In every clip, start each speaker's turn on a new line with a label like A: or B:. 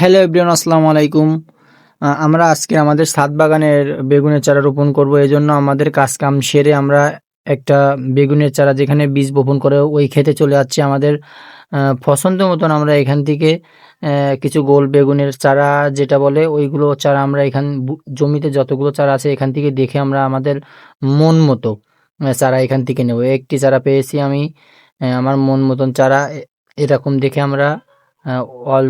A: Hello everyone, আসসালামু আলাইকুম। আমরা আজকে আমাদের ছাদ বাগানের বেগুনের চারা রোপণ করব। এই জন্য আমাদের কাজ কাম সেরে আমরা একটা বেগুনের চারা যেখানে বীজ বপন করে ওই খেতে চলে যাচ্ছি। আমাদের পছন্দ মতন আমরা এখান থেকে কিছু গোল বেগুনের চারা যেটা বলে ওইগুলো চারা আমরা এখান জমিতে যতগুলো চারা আছে এখান থেকে দেখে আমরা আমাদের মন মতো চারা এখান থেকে নেব। একটি চারা পেয়েছি আমি আমার মন মতন চারা এরকম দেখে আমরা অল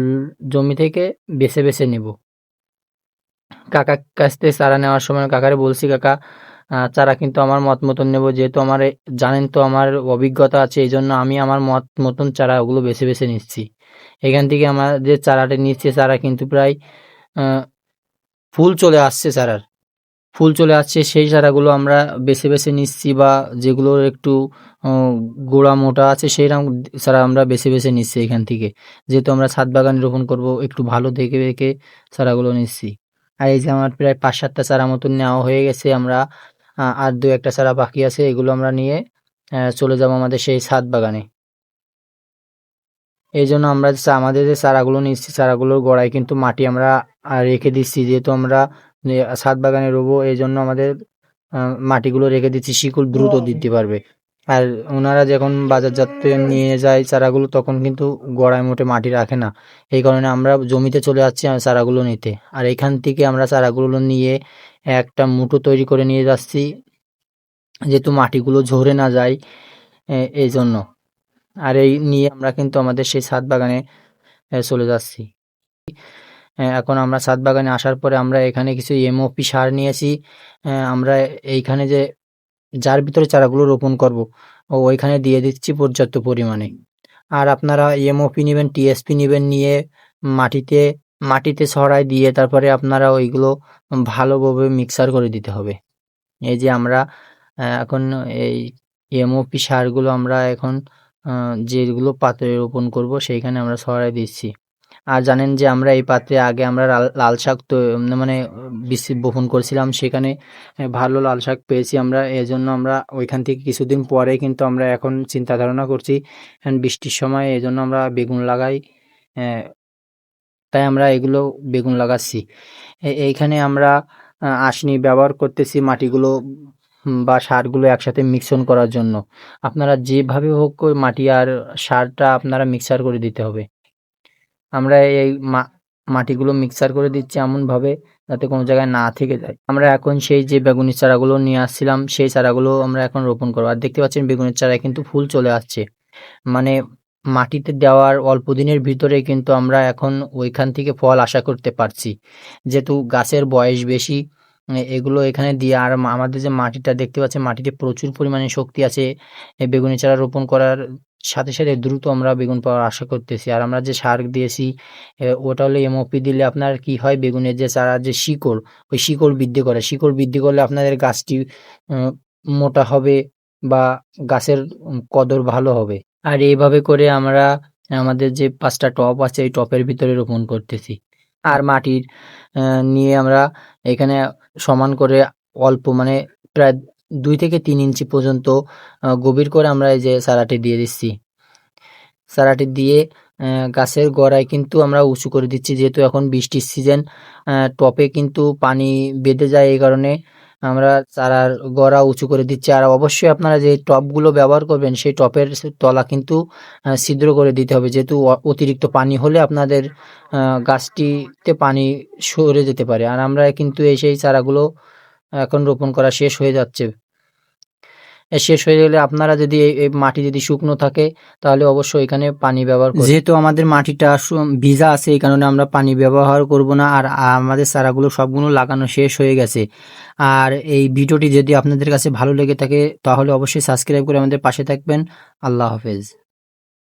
A: জমি থেকে বেছে বেছে নেব। কাকা কাছ থেকে চারা নেওয়ার সময় কাকারে বলছি, কাকা চারা কিন্তু আমার মত মতন নেব, যেহেতু আমার, জানেন তো আমার অভিজ্ঞতা আছে এই জন্য আমি আমার মত মতন চারা ওগুলো বেছে বেছে নিচ্ছি। এখান থেকে আমার যে চারাটা নিচ্ছে, চারা কিন্তু প্রায় ফুল চলে আসছে চারার। ফুল চলে আসছে, সেই চারাগুলো আমরা বেছে বেছে নিচ্ছি বা যেগুলো একটু গোড়া মোটা আছে সেইরকম চারা আমরা বেছে বেছে নিচ্ছি এখান থেকে। যেহেতু আমরা ছাদ বাগান রোপণ করব, একটু ভালো দেখে দেখে চারাগুলো নিচ্ছি। আর এই যে আমার প্রায় পাঁচ সাতটা চারা মতন নেওয়া হয়ে গেছে, আমরা আর দু একটা চারা বাকি আছে, এগুলো আমরা নিয়ে চলে যাব আমাদের সেই ছাদ বাগানে। এই জন্য আমরা আমাদের যে চারাগুলো নিচ্ছি, চারাগুলোর গোড়ায় কিন্তু মাটি আমরা রেখে দিচ্ছি। যেহেতু আমরা ছাদ বাগানে রোবো এই জন্য আমাদের মাটিগুলো রেখে দিচ্ছি শিকড় দ্রুত দিতে পারবে। আর ওনারা যখন বাজারজাত নিয়ে যায় চারাগুলো তখন কিন্তু গোড়ায় মোটে মাটি রাখে না। এই কারণে আমরা জমিতে চলে যাচ্ছি চারাগুলো নিতে। আর এখান থেকে আমরা চারাগুলো নিয়ে একটা মুঠো তৈরি করে নিয়ে যাচ্ছি যেহেতু মাটিগুলো ঝরে না যায় এই জন্য। আর এই নিয়ে আমরা কিন্তু আমাদের সেই ছাদ বাগানে চলে যাচ্ছি। এখন আমরা ছাদ বাগানে আসার পরে আমরা এখানে কিছু এমওপি সার নিয়েছি। এ, আমরা এইখানে যে যার ভিতরে চারাগুলো রোপণ করব ও ওইখানে দিয়ে দিচ্ছি পর্যাপ্ত পরিমাণে। আর আপনারা এমওপি নেবেন টিএসপি নেবেন নিয়ে মাটিতে মাটিতে ছড়াই দিয়ে তারপরে আপনারা ওইগুলো ভালোভাবে মিক্সার করে দিতে হবে। এই যে আমরা এখন এই এমওপি সারগুলো আমরা এখন যেগুলো পাত্রে রোপণ করব সেইখানে আমরা ছড়াই দিচ্ছি। আর জানেন যে আমরা এই পাত্রে আগে আমরা লাল- লাল শাক তো মানে বীজ বপন করেছিলাম, সেখানে ভালো লাল শাক পেয়েছি আমরা। এই জন্য আমরা ওইখান থেকে কিছুদিন পরে কিন্তু আমরা এখন চিন্তা ধারণা করছি বৃষ্টির সময় এই জন্য আমরা বেগুন লাগাই তাই আমরা এগুলো বেগুন লাগাচ্ছি। এইখানে আমরা আসনি ব্যবহার করতেছি মাটিগুলো বা সারগুলো একসাথে মিশ্রণ করার জন্য। আপনারা যেভাবে হোক মাটি আর সারটা আপনারা মিক্সার করে দিতে হবে। আমরা এই মা- মাটিগুলো মিক্সার করে দিচ্ছি এমনভাবে যাতে কোনো জায়গায় না থেকে যায়। আমরা এখন সেই যে বেগুনের চারাগুলো নিয়ে আসছিলাম, সেই চারাগুলো আমরা এখন রোপণ করব। আর দেখতে পাচ্ছেন বেগুনের চারায় কিন্তু ফুল চলে আসছে। মানে মাটিতে দেওয়ার অল্প দিনের ভিতরে কিন্তু আমরা এখন ওইখান থেকে ফল আশা করতে পারছি। যেহেতু গাছের বয়স বেশি এগুলো এখানে দিয়ে আর আমাদের যে মাটিটা দেখতে পাচ্ছেন, মাটিতে প্রচুর পরিমাণে শক্তি আছে। বেগুনি চারা রোপণ করার সাথে সাথে দ্রুত আমরা বেগুন পাওয়ার আশা করতেছি। আর আমরা যে সার দিয়েছি ওটা হলো এমওপি দিলে আপনার কি হয়? বেগুনের যে চারা, যে শিকড়, ওই শিকড় বৃদ্ধি করে। শিকড় বৃদ্ধি করলে আপনাদের গাছটি মোটা হবে বা গাছের কদর ভালো হবে। আর এইভাবে করে আমরা আমাদের যে পাঁচটা টব আছে, এই টপের ভিতরে রোপণ করতেছি। আর মাটির নিয়ে আমরা এখানে সমান করে অল্প মানে প্রায় দুই থেকে তিন ইঞ্চি পর্যন্ত গভীর করে আমরা এই যে চারাটি দিয়ে দিচ্ছি। চারাটি দিয়ে গাছের গোড়ায় কিন্তু আমরা উঁচু করে দিচ্ছি, যেহেতু এখন বৃষ্টির সিজন টপে কিন্তু পানি বেঁধে যায় এই কারণে আমরা চারার গোড়া উঁচু করে দিচ্ছি। আর অবশ্যই আপনারা যে টবগুলো ব্যবহার করবেন, সেই টপের তলা কিন্তু ছিদ্র করে দিতে হবে, যেহেতু অতিরিক্ত পানি হলে আপনাদের গাছটিতে পানি সরে যেতে পারে। আর আমরা কিন্তু এই সেই চারাগুলো এখন রোপণ করা শেষ হয়ে যাচ্ছে। শেষ হয়ে গেলে আপনারা যদি এই মাটি যদি শুকনো থাকে, তাহলে অবশ্যই এখানে পানি ব্যবহার যেহেতু আমাদের মাটিটা ভিজা আছে, এই কারণে আমরা পানি ব্যবহার করব না আর আমাদের চারাগুলো সবগুলো লাগানো শেষ হয়ে গেছে। আর এই ভিডিওটি যদি আপনাদের কাছে ভালো লেগে থাকে, তাহলে অবশ্যই সাবস্ক্রাইব করে আমাদের পাশে থাকবেন। আল্লাহ হাফেজ।